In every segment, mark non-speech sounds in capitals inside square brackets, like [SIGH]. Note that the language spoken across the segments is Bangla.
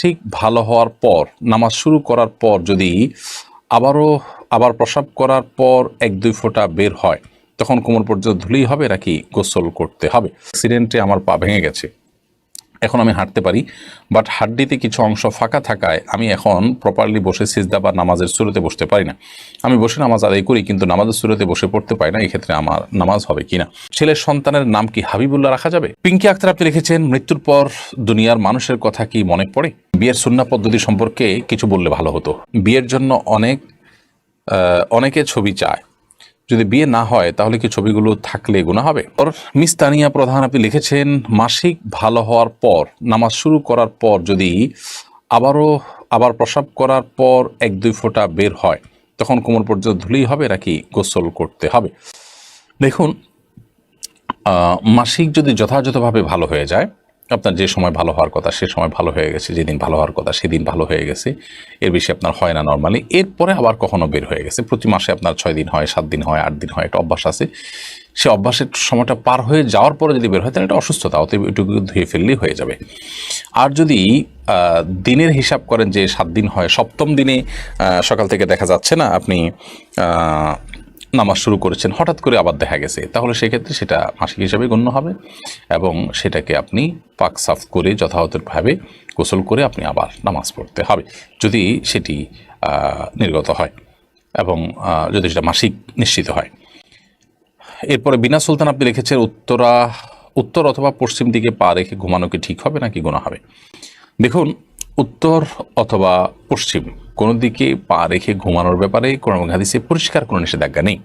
মাসিক ভালো হওয়ার পর, নামাজ শুরু করার পর যদি আবারও, আবার প্রসাব করার পর এক, দুই ফোঁটা বের হয়, তখন কোমর পর্যন্ত ধুলেই হবে নাকি গোসল করতে হবে? অ্যাক্সিডেন্টে আমার পা ভেঙে গেছে। এখন আমি হাঁটতে পারি বাট হাড্ডিতে কিছু অংশ ফাঁকা থাকায় আমি এখন প্রপারলি বসে সিজদা বা নামাজের সুরতে বসতে পারি না। আমি বসে নামাজ আদায় করি, কিন্তু নামাজের সুরতে বসে পড়তে পারি না, এক্ষেত্রে আমার নামাজ হবে কিনা। ছেলের সন্তানের নাম কি হাবিবুল্লাহ রাখা যাবে? পিঙ্কি আক্তার, আপনি লিখেছেন, মৃত্যুর পর দুনিয়ার মানুষের কথা কি মনে পড়ে? বিয়ের সুন্না পদ্ধতি সম্পর্কে কিছু বললে ভালো হতো। বিয়ের জন্য অনেক অনেকে ছবি চায়। যদি বিয়ে না হয়, তাহলে কি ছবিগুলো থাকলে গুণা হবে? ওর মিস তানিয়া প্রধান আপনি লিখেছেন, মাসিক ভালো হওয়ার পর, নামাজ শুরু করার পর যদি আবারও, আবার প্রসাব করার পর এক, দুই ফোঁটা বের হয়, তখন কোমর পর্যন্ত ধুলেই হবে নাকি গোসল করতে হবে? দেখুন মাসিক যদি যথাযথভাবে ভালো হয়ে যায় আপনার যে সময় ভালো হওয়ার কথা, সে সময় ভালো হয়ে গেছে, যেদিন ভালো হওয়ার কথা, সেদিন ভালো হয়ে গেছে। এর বেশি আপনার হয় না নর্মালি এরপরে আবার কখনো বের হয়ে গেছে। প্রতি মাসে আপনার ছয় দিন হয়, সাত দিন হয়, আট দিন হয়, একটা অভ্যাস আছে। সে অভ্যাসের সময়টা পার হয়ে যাওয়ার পরে যদি বের হয়, তাহলে এটা অসুস্থতা, অতএব এটুকু ধুয়ে ফেললেই হয়ে যাবে। আর যদি দিনের হিসাব করেন যে সাত দিন হয়, সপ্তম দিনে সকাল থেকে দেখা যাচ্ছে না, আপনি নামাজ শুরু করেছেন, হঠাৎ করে আবার দেখা গেছে। তাহলে সেক্ষেত্রে সেটা মাসিক হিসাবে গণ্য হবে এবং সেটাকে আপনি পাক সাফ করে যথাযথভাবে গোসল করে আপনি আবার নামাজ পড়তে হবে, যদি সেটি নির্গত হয় এবং যদি সেটা মাসিক নিশ্চিত হয়। এরপরে বিনা সুলতান আপনি লিখেছেন, উত্তরা, উত্তর অথবা পশ্চিম দিকে পা রেখে ঘুমানো কি ঠিক হবে নাকি গোনা হবে? দেখুন, উত্তর অথবা পশ্চিম কোনো দিকে পা রেখে ঘুমানোর ব্যাপারে কোনো হাদিসে পরিষ্কার কোনো নিষেধাজ্ঞা নেই।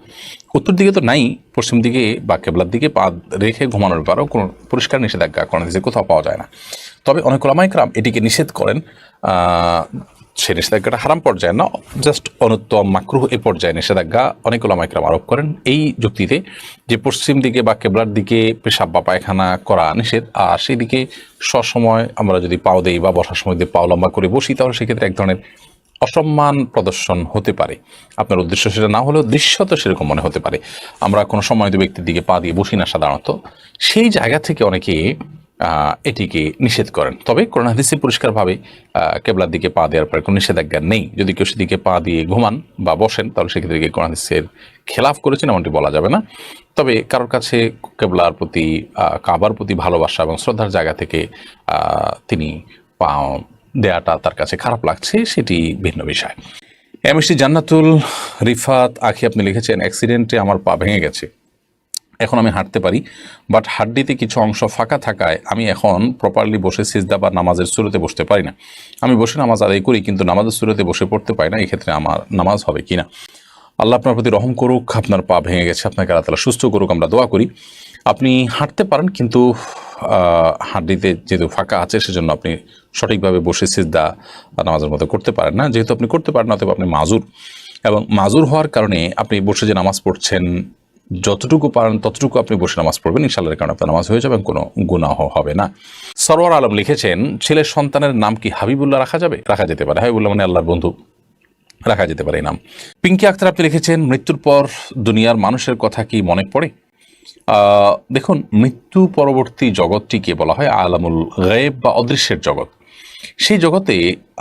উত্তর দিকে তো নাই, পশ্চিম দিকে বা কেবলার দিকে পা রেখে ঘুমানোর ব্যাপারেও কোনো পরিষ্কার নিষেধাজ্ঞা কোনো হাদিসে কোথাও পাওয়া যায় না। তবে অনেক ওলামাইকরাম এটিকে নিষেধ করেন সে নিষেধাজ্ঞাটা হারাম পর্যায়ে না, জাস্ট অনুত্তম মাকরুহ এ পর্যায়ে নিষেধাজ্ঞা অনেক ওলামাইকরাম আরোপ করেন এই যুক্তিতে যে পশ্চিম দিকে বা কেবলার দিকে পেশাব বা পায়খানা করা নিষেধ, আর সেই দিকে সসময় আমরা যদি পাও দেই বা বসার সময় দিয়ে পাও লম্বা করে বসি, তাহলে সেক্ষেত্রে এক ধরনের অসম্মান প্রদর্শন হতে পারে। আপনার উদ্দেশ্য সেটা না হলেও দৃশ্যত সেরকম মনে হতে পারে। আমরা কোনো সম্মানিত ব্যক্তির দিকে পা দিয়ে বসি না সাধারণত। সেই জায়গা থেকে অনেকে এটিকে নিষেধ করেন। তবে করোনা হাদিসে পরিষ্কারভাবে কেবলার দিকে পা দেওয়ার পরে কোনো নিষেধাজ্ঞা নেই। যদি কেউ সেদিকে পা দিয়ে ঘুমান বা বসেন, তাহলে সেক্ষেত্রে গিয়ে করোনা হাদিসের খেলাফ করেছেন এমনটি বলা যাবে না। তবে কারোর কাছে কেবলার প্রতি কাবার প্রতি ভালোবাসা এবং শ্রদ্ধার জায়গা থেকে তিনি দেয়াটা তার কাছে খারাপ লাগছে, সেটি ভিন্ন বিষয়। এমএসটি জান্নাতুল রিফাত আখি আপনি লিখেছেন, অ্যাক্সিডেন্টে আমার পা ভেঙে গেছে। এখন আমি হাঁটতে পারি বাট হাড্ডিতে কিছু অংশ ফাঁকা থাকায় আমি এখন প্রপারলি বসে সিজদা বা নামাজের সুরতে বসতে পারি না। আমি বসে নামাজ আদায় করি, কিন্তু নামাজের সুরতে বসে পড়তে পারি না, এক্ষেত্রে আমার নামাজ হবে কিনা আল্লাহ আপনার প্রতি রহম করুক, আপনার পা ভেঙে গেছে, আপনাকে আল্লাহ তালা সুস্থ করুক, আমরা দোয়া করি। আপনি হাঁটতে পারেন, কিন্তু হাড্ডিতে যেহেতু ফাঁকা আছে, সেজন্য আপনি সঠিকভাবে বসে সিজদা বা নামাজের মতো করতে পারেন না। যেহেতু আপনি করতে পারেন, অথবা আপনি মাজুর। এবং মাজুর হওয়ার কারণে আপনি বসে যে নামাজ পড়ছেন, যতটুকু পারেন, ততটুকু আপনি বসে নামাজ পড়বেন। ইনশাল্লাহর কারণে আপনার নামাজ হয়ে যাবে কোনো গুনাহ হবে না। সরওয়ার আলম লিখেছেন ছেলের সন্তানের নাম কি হাবিবুল্লাহ রাখা যাবে? রাখা যেতে পারে। হাবিবুল্লাহ মানে আল্লাহর বন্ধু। রাখা যেতে পারে এই নাম। পিঙ্কি আক্তার আপনি লিখেছেন, মৃত্যুর পর দুনিয়ার মানুষের কথা কি মনে পড়ে? দেখুন, মৃত্যু পরবর্তী জগৎটিকে বলা হয়? আলামুল গায়েব বা অদৃশ্যের জগৎ। সেই জগতে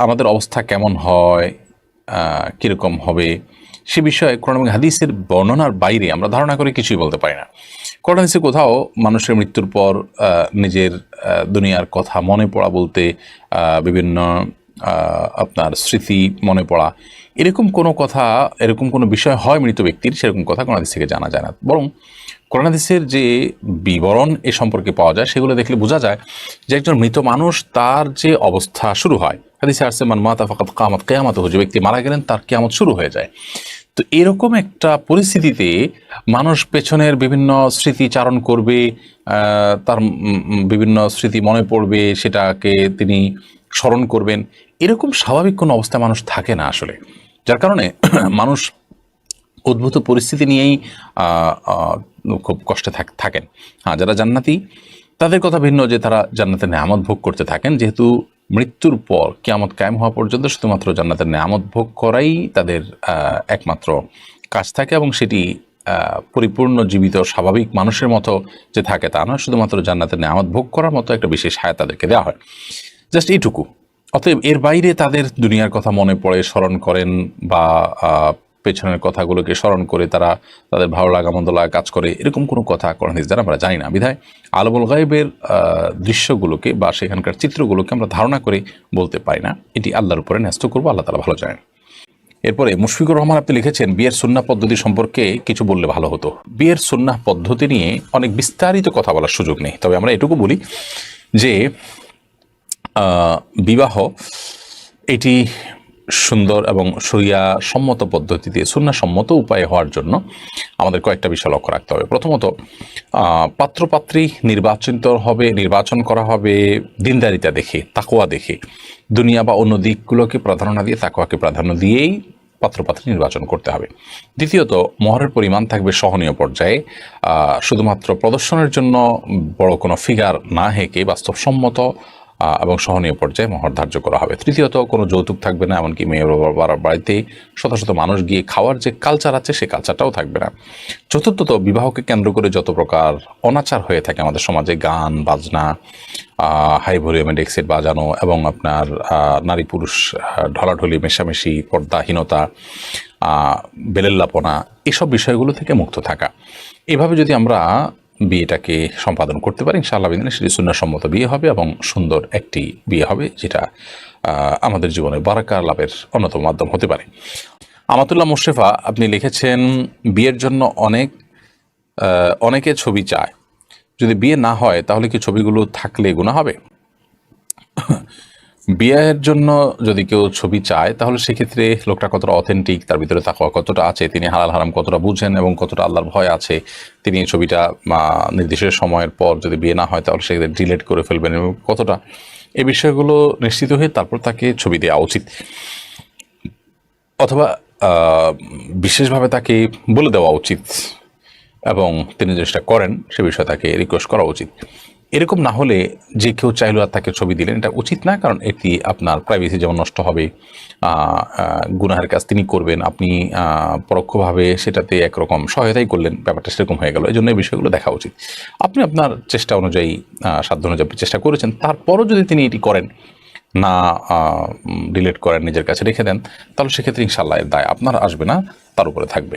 আমাদের অবস্থা কেমন হয়? কীরকম হবে? সে বিষয়ে কোরআন এবং হাদিসের বর্ণনার বাইরে আমরা ধারণা করে কিছুই বলতে পারি না। কোরআন হাদিসে কোথাও মানুষের মৃত্যুর পর নিজের দুনিয়ার কথা মনে পড়া বলতে বিভিন্ন আপনার স্মৃতি মনে পড়া, এরকম কোনো কথা, এরকম কোনো বিষয় হয় মৃত ব্যক্তির? সেরকম কথা কোরআন হাদিস থেকে জানা যায় না। বরং কোরআন হাদিসের যে বিবরণ এ সম্পর্কে পাওয়া যায়, সেগুলো দেখলে বোঝা যায় যে একজন মৃত মানুষ তার যে অবস্থা শুরু হয়। হাদিসে আসছে, মান মাতা ফাকাত কামাত কেয়ামত যে ব্যক্তি মারা গেলেন, তার কেয়ামত শুরু হয়ে যায়। তো এরকম একটা পরিস্থিতিতে মানুষ পেছনের বিভিন্ন স্মৃতি চারণ করবে তার বিভিন্ন স্মৃতি মনে পড়বে, সেটাকে তিনি স্মরণ করবেন। এরকম স্বাভাবিক কোনো অবস্থায় মানুষ থাকে না আসলে। যার কারণে [CLEARS THROAT] মানুষ উদ্ভূত পরিস্থিতি নিয়েই খুব কষ্টে থাক- থাকেন। হ্যাঁ যারা জান্নাতি, তাদের কথা ভিন্ন যে তারা জান্নাতের নেয়ামত ভোগ করতে থাকেন। যেহেতু মৃত্যুর পর কিয়ামত কায়েম হওয়া পর্যন্ত শুধুমাত্র জান্নাতের নেয়ামত ভোগ করাই তাদের একমাত্র কাজ থাকে এবং সেটি পরিপূর্ণ, জীবিত, স্বাভাবিক মানুষের মতো যে থাকে তা নয়। শুধুমাত্র জান্নাতের নেয়ামত ভোগ করার মতো একটা বিশেষ হায়াত তাদেরকে দেওয়া হয়। জাস্ট এইটুকু। অতএব এর বাইরে তাদের দুনিয়ার কথা মনে পড়ে, স্মরণ করেন বা পেছনের কথাগুলোকে স্মরণ করে তারা তাদের ভালো লাগা, মন্দ লাগা কাজ করে, এরকম কোনো কথা কোরআন দ্বারা আমরা জানি না। বিধায় আলবুল গাইবের দৃশ্যগুলোকে বা সেখানকার চিত্রগুলোকে আমরা ধারণা করে বলতে পারি না। এটি আল্লাহর উপরে ন্যস্ত করব, আল্লাহ তালা ভালো জানেন। এরপরে মুশফিকুর রহমান আপনি লিখেছেন, বিয়ের সুন্নাহ পদ্ধতি সম্পর্কে কিছু বললে ভালো হতো। বিয়ের সুন্নাহ পদ্ধতি নিয়ে অনেক বিস্তারিত কথা বলার সুযোগ নেই। তবে আমরা এটুকু বলি যে বিবাহ, এটি সুন্দর এবং সরিয়া সম্মত পদ্ধতিতে সুন্না সম্মত উপায়ে হওয়ার জন্য আমাদের কয়েকটা বিষয় লক্ষ্য রাখতে হবে। প্রথমত পাত্রপাত্রী নির্বাচিত হবে, নির্বাচন করা হবে দিনদারিতা দেখে তাকোয়া দেখে। দুনিয়া বা অন্য দিকগুলোকে প্রাধান্য দিয়ে তাকোয়াকে প্রাধান্য দিয়েই পাত্রপাত্রী নির্বাচন করতে হবে। দ্বিতীয়ত, মহরের পরিমাণ থাকবে সহনীয় পর্যায়ে। শুধুমাত্র প্রদর্শনের জন্য বড় কোনো ফিগার না হেঁকে বাস্তবসম্মত এবং সহনীয় পর্যায়ে মহর ধার্য করা হবে। তৃতীয়ত, কোনো যৌতুক থাকবে না, এমনকি মেয়ের বাবার বাড়িতে শত শত মানুষ গিয়ে খাওয়ার যে কালচার আছে, সে কালচারটাও থাকবে না। চতুর্থত, বিবাহকে কেন্দ্র করে যত প্রকার অনাচার হয়ে থাকে আমাদের সমাজে, গান, বাজনা হাই ভলিউমে ডেক্সেট বাজানো এবং আপনার নারী পুরুষ ঢলাঢলি, মেশামেশি, পর্দাহীনতা বেলেল্লাপনা, এসব বিষয়গুলো থেকে মুক্ত থাকা। এভাবে যদি আমরা বিয়েটাকে সম্পাদন করতে পারি। ইনশাআল্লাহ বিদিনে সেটি সুন্নাসম্মত বিয়ে হবে এবং সুন্দর একটি বিয়ে হবে, যেটা আমাদের জীবনে বারাকা লাভের অন্যতম মাধ্যম হতে পারে। আমাতুল্লাহ মোশেফা, আপনি লিখেছেন, বিয়ের জন্য অনেক অনেকে ছবি চায়। যদি বিয়ে না হয়, তাহলে কি ছবিগুলো থাকলে গুণা হবে? বিয়ের জন্য যদি কেউ ছবি চায়, তাহলে সেক্ষেত্রে লোকটা কতটা অথেন্টিক তার ভিতরে তাকওয়া কতটা আছে, তিনি হালাল হারাম কতটা বুঝেন এবং কতটা আল্লাহর ভয় আছে, তিনি ছবিটা নির্দিষ্ট সময়ের পর যদি বিয়ে না হয়, তাহলে সেক্ষেত্রে ডিলেট করে ফেলবেন এবং কতটা? এই বিষয়গুলো নিশ্চিত হয়ে তারপর তাকে ছবি দেওয়া উচিত। অথবা বিশেষভাবে তাকে বলে দেওয়া উচিত এবং তিনি যেটা করেন, সে বিষয়ে তাকে রিকোয়েস্ট করা উচিত। এরকম না হলে যে কেউ চাইলো আর তাকে ছবি দিলেন, এটা উচিত না, কারণ এটি আপনার প্রাইভেসি যেমন নষ্ট হবে গুনাহের কাজ তিনি করবেন, আপনি পরোক্ষভাবে সেটাতে একরকম সহায়তাই করলেন, ব্যাপারটা সেরকম হয়ে গেল এই জন্য এই বিষয়গুলো দেখা উচিত। আপনি আপনার চেষ্টা অনুযায়ী সাধ্য অনুযায়ী চেষ্টা করেছেন, তারপরও যদি তিনি এটি করেন, না ডিলেট করেন নিজের কাছে রেখে দেন, তাহলে সেক্ষেত্রে ইনশাল্লাহ দায় আপনার আসবে না, তার উপরে থাকবে।